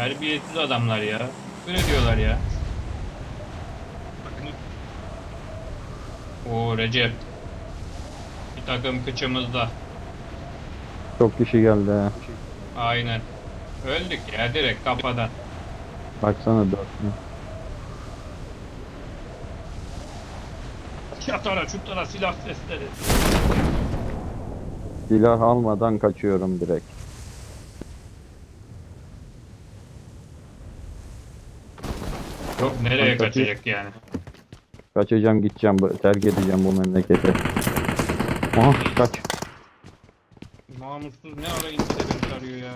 Terbiyesiz adamlar ya. Böyle diyorlar ya. Oo Recep. Bir takım kıçımızda. Çok kişi geldi ha. Aynen. Öldük ya direkt kafadan. Baksana dörtlü. Çatara çutara silah sesleri. Silah almadan kaçıyorum direkt. Yok nereye Kanka, kaçacak yani? Kaçacağım gideceğim. Terk edeceğim bu memleketi. Ah kaç. Namussuz ne ara beni tarıyor ya.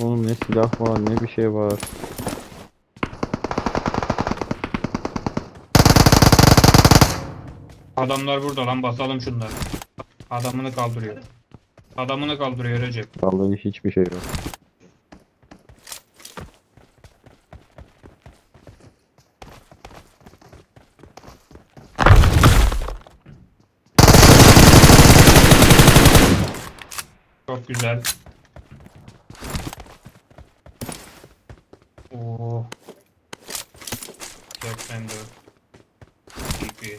Oğlum ne silah var ne bir şey var. Adamlar burada lan basalım şunları. Adamını kaldırıyor. Adamını kaldırıyor Recep. Vallahi hiçbir şey yok. Güzel. Oo. 84. İyi.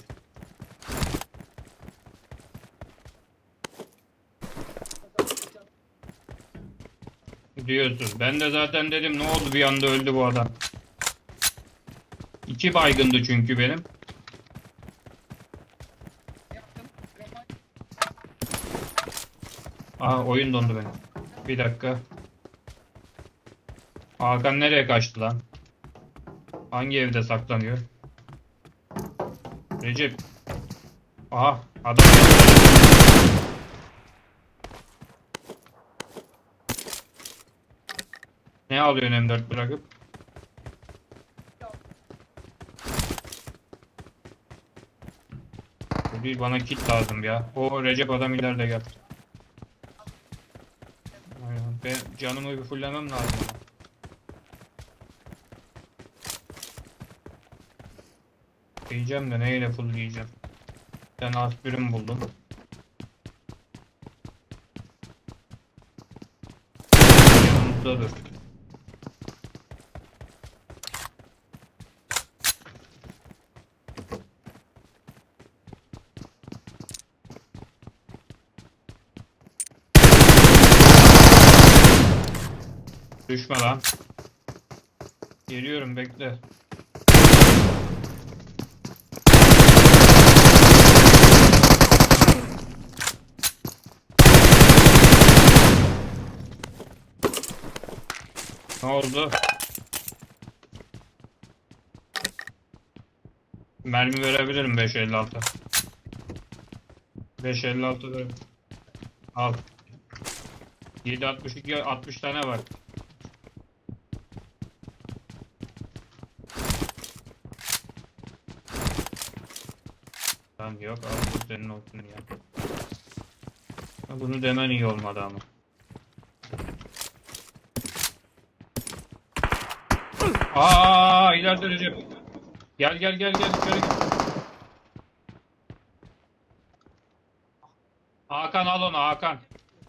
Diyorsun. Ben de zaten dedim ne oldu bir anda öldü bu adam. İki baygındı çünkü benim. Aha oyun dondu benim. Bir dakika. Hakan nereye kaçtı lan? Hangi evde saklanıyor? Recep. Aha adam Ne alıyorsun M4 bırakıp? Bir bana kit lazım ya. O Recep adam ileride gel. Aynen. Ben canımı bir fullemem lazım. ama. Diyeceğim de neyle full diyeceğim. Ben aspirin buldum. Yanımızda dur. Düşme lan. Geliyorum bekle. Ne oldu? Mermi verebilirim 556. 556 da al. 762 60 tane var. Tamam yok al senin olsun ya. Bunu demen iyi olmadı ama. Aa ileride Recep. Gel gel gel gel içeri gel. Hakan al onu Hakan.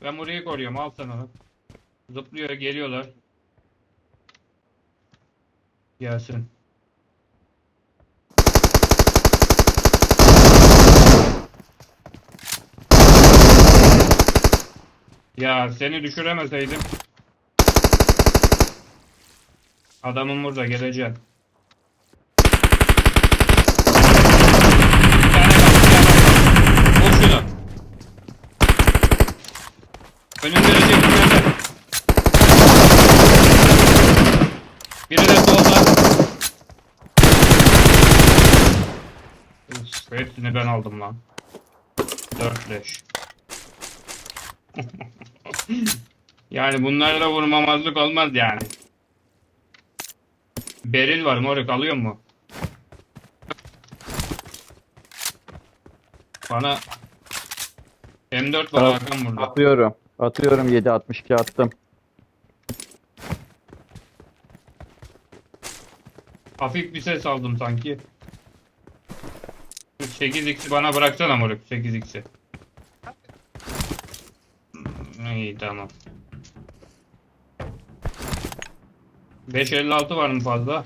Ben burayı koruyorum al sen onu. Zıplıyor geliyorlar. Gelsin. Ya seni düşüremeseydim. Adamım burada geleceğim. Önünde Recep ileride. Biri de solda. Üf, hepsini ben aldım lan. Dört leş. yani bunlarla vurmamazlık olmaz yani. Beril var moruk alıyor mu? Bana M4 var Tamam. Hakan burada. Atıyorum. Atıyorum 7.62 attım. Hafif bir ses aldım sanki. 8x'i bana bıraksana moruk 8x'i iyi tamam. 556 var mı fazla?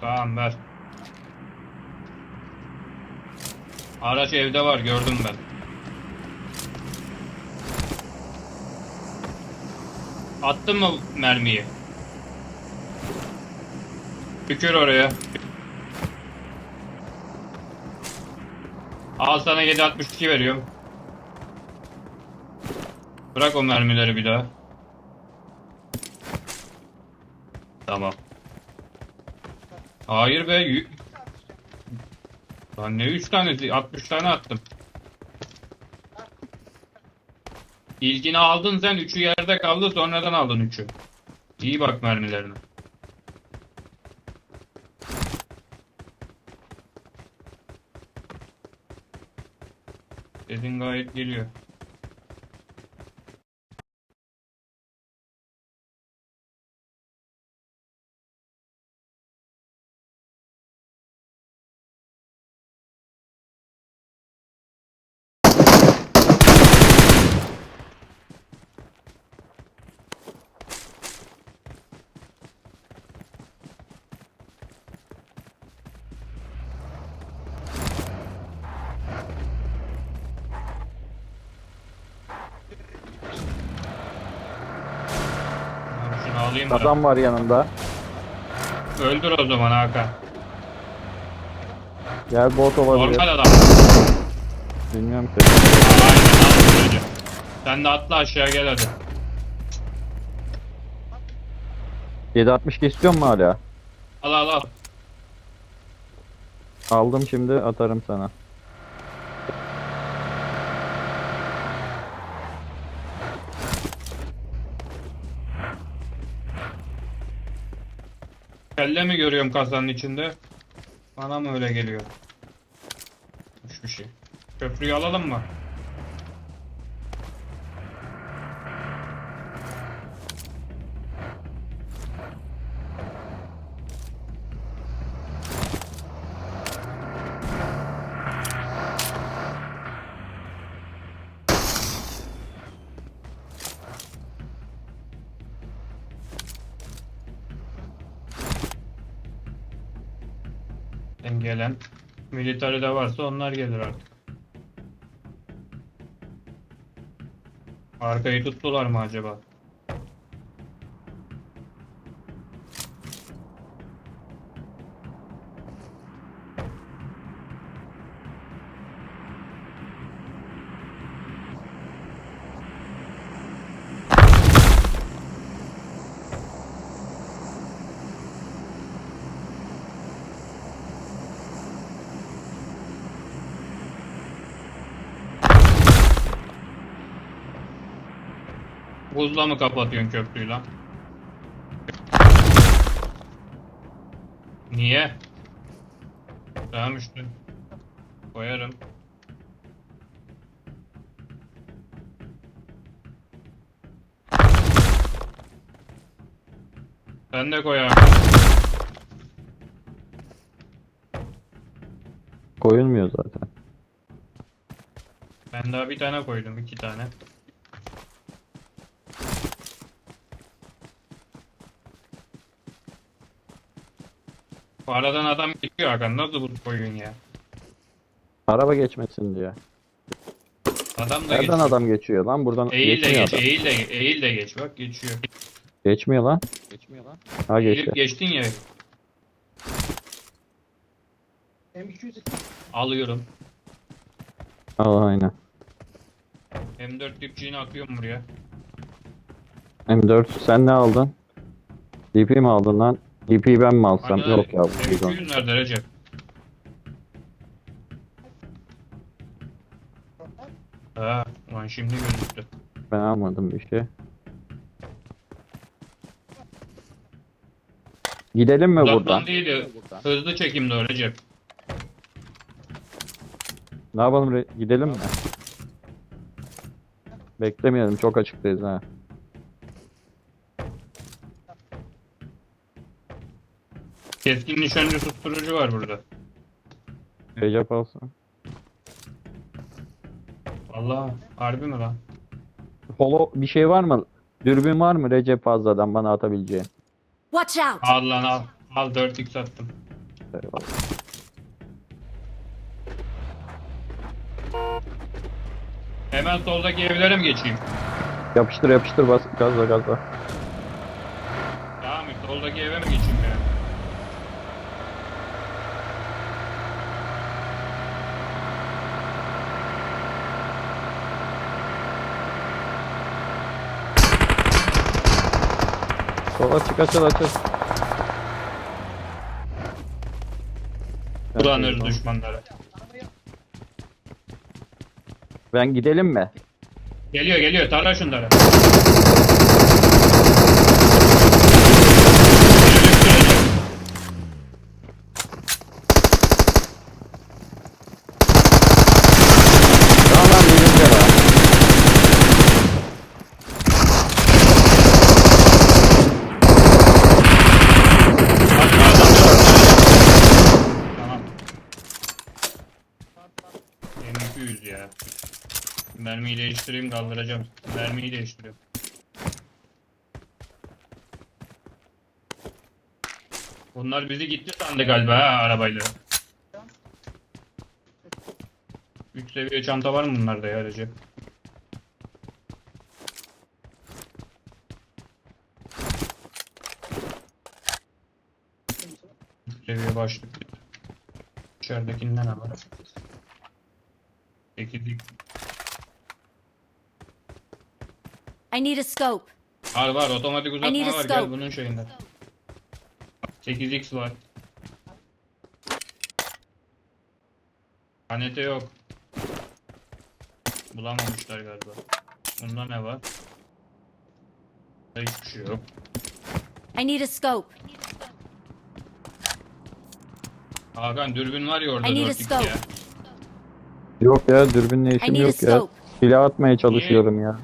Tamam ver. Araç evde var gördüm ben. Attın mı mermiyi? Tükür oraya. Al sana 762 veriyorum. Bırak o mermileri bir daha. Tamam. Hayır be. Lan ne 3 tanesi? 60 tane attım. İlkini aldın sen 3'ü yerde kaldı sonradan aldın 3'ü. İyi bak mermilerine. Dedin gayet geliyor. Ben Şunu alayım da. Adam var yanında. Öldür o zaman Hakan. Gel bot olabilir. Normal adam. Bilmiyorum ki. Aynen önce. Sen de atla aşağı gel hadi. 762 istiyor mu hala? Al al al. Aldım şimdi atarım sana. Kelle mi görüyorum kasanın içinde? Bana mı öyle geliyor? Hiçbir şey. Köprüyü alalım mı? Gelen militari de varsa onlar gelir artık. Arkayı tuttular mı acaba? Buzla mı kapatıyorsun köprüyü lan? Niye? Tamam işte. Koyarım. Sen de koy abi. Koyulmuyor zaten. Ben daha bir tane koydum, iki tane. Bu aradan adam geçiyor Hakan. Nasıl bu koyun ya? Araba geçmesin diye. Adam da Nereden geçiyor. adam geçiyor lan? Buradan Eğil de geçmiyor geç, adam. eğil de, eğil de geç. Bak geçiyor. Geçmiyor lan. Geçmiyor lan. Ha geçti. Eğilip geçtin ya. M200 Alıyorum. Al aynen. M4 dipçiğini atıyorum buraya. M4 sen ne aldın? DP mi aldın lan? DP'yi ben mi alsam? Hani Yok ya. bu bidon. M200 nerede Recep? Ha, ulan şimdi gözüktü. Ben almadım bir şey. Gidelim mi Uzaktan buradan? değil de hızlı çekimde Recep. Ne yapalım? re- Gidelim mi? Beklemeyelim. Çok açıktayız ha. Keskin nişancı susturucu var burada. Recep alsın. Vallahi harbi mi lan? Holo bir şey var mı? Dürbün var mı Recep fazladan bana atabileceğin? Watch out! Al lan al. Al 4x attım. Eyvallah. Hemen soldaki evlere mi geçeyim? Yapıştır yapıştır bas gazla gazla. Tamam soldaki eve mi geçeyim ya? Sola çık açıl açıl. Kullanırız düşmanları. Ben gidelim mi? Geliyor geliyor tara şunları. Mermiyi değiştireyim kaldıracağım. Mermiyi değiştiriyorum. Bunlar bizi gitti sandı galiba ha arabayla. 3 seviye çanta var mı bunlarda ya Recep? Üç seviye başlık. İçeridekinden haber. 8'lik I need a scope. Var var otomatik I need uzatma a var gel scope. bunun şeyinde. 8x var. Kanete yok. Bulamamışlar galiba. Bunda ne var? Bunda hiçbir şey yok. I need a scope. Hakan dürbün var ya orada I need a 4x scope. ya. Yok ya dürbünle I işim need a yok ya. scope. Silah atmaya çalışıyorum ya.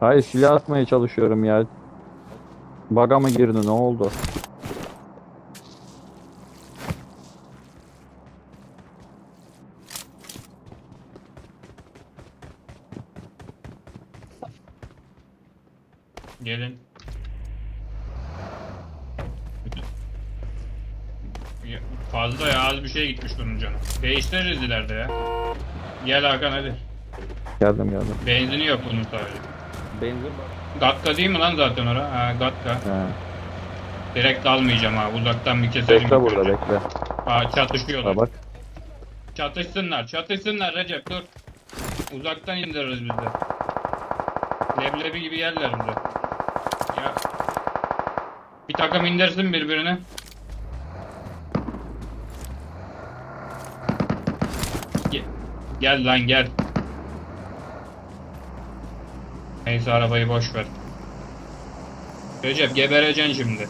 Hayır silah atmaya çalışıyorum ya. Baga mı girdi ne oldu? Gelin. Fazla ya az bir şey gitmiş bunun canı. Değiştiririz ileride ya. Gel Hakan hadi. Geldim geldim. Benzini yok bunun sadece. Benzin Gatka değil mi lan zaten ora? Ha Gatka. He. Direkt almayacağım ha. Uzaktan bir keselim. Bekle burada bekle. Ha çatışıyorlar. Ha bak. Çatışsınlar. Çatışsınlar Recep dur. Uzaktan indiririz biz de. Leblebi gibi yerler bize. Ya. Bir takım indirsin birbirine. Gel, gel lan gel. Neyse arabayı boş ver. Recep gebereceksin şimdi.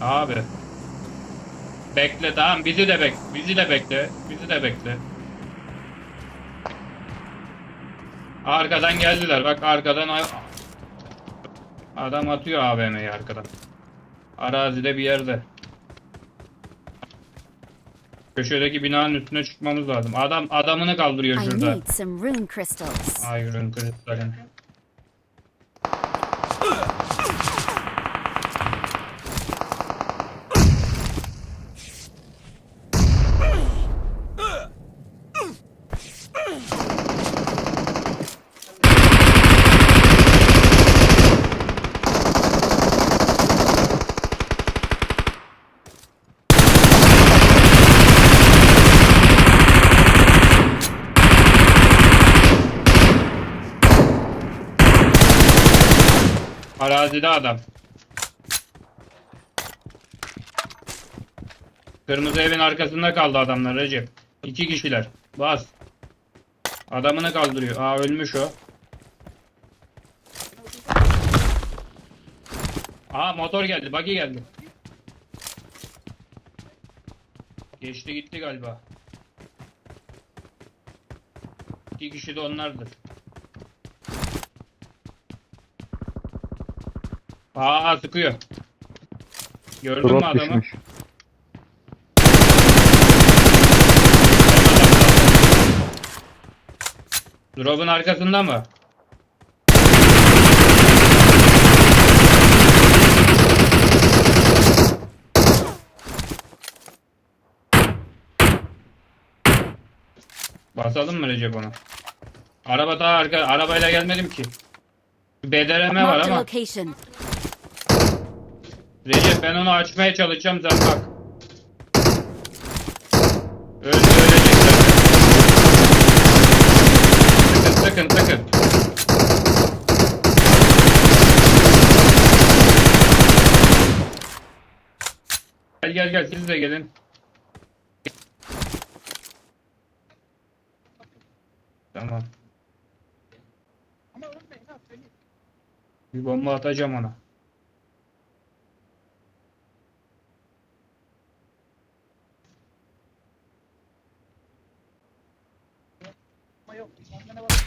Abi. Bekle tamam bizi de bek bizi de bekle bizi de bekle. Arkadan geldiler bak arkadan adam atıyor AVM'yi arkadan. Arazide bir yerde. Köşedeki binanın üstüne çıkmamız lazım. Adam adamını kaldırıyor I şurada. need some rune crystals. Ay ürün kristalin. Arazide adam. Kırmızı evin arkasında kaldı adamlar Recep. İki kişiler. Bas. Adamını kaldırıyor. Aa ölmüş o. Aa motor geldi. Buggy geldi. Geçti gitti galiba. İki kişi de onlardır. Aa sıkıyor. Gördün mü Drop adamı? düşmüş. Drop'un arkasında mı? Basalım mı Recep onu? Araba daha arka, arabayla gelmedim ki. BDRM var Marked a ama. location. Recep ben onu açmaya çalışacağım sen bak. Öldü ölecek sakın. Sakın sakın. Gel gel gel siz de gelin. Tamam. Bir bomba atacağım ona. Ama yok. Bende ne var?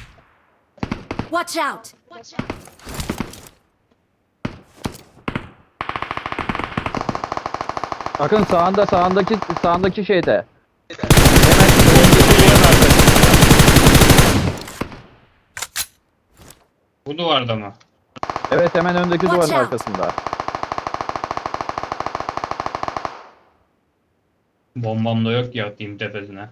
Watch out! Bakın sağında sağındaki sağındaki şeyde. Bu duvarda mı? Evet hemen öndeki Watch duvarın out. arkasında. Bombam da yok ya atayım tepesine.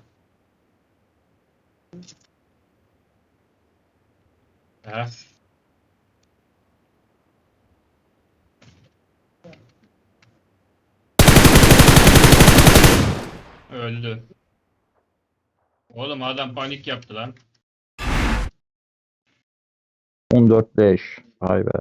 Öldü. Oğlum adam panik yaptı lan. 14 5. Vay be.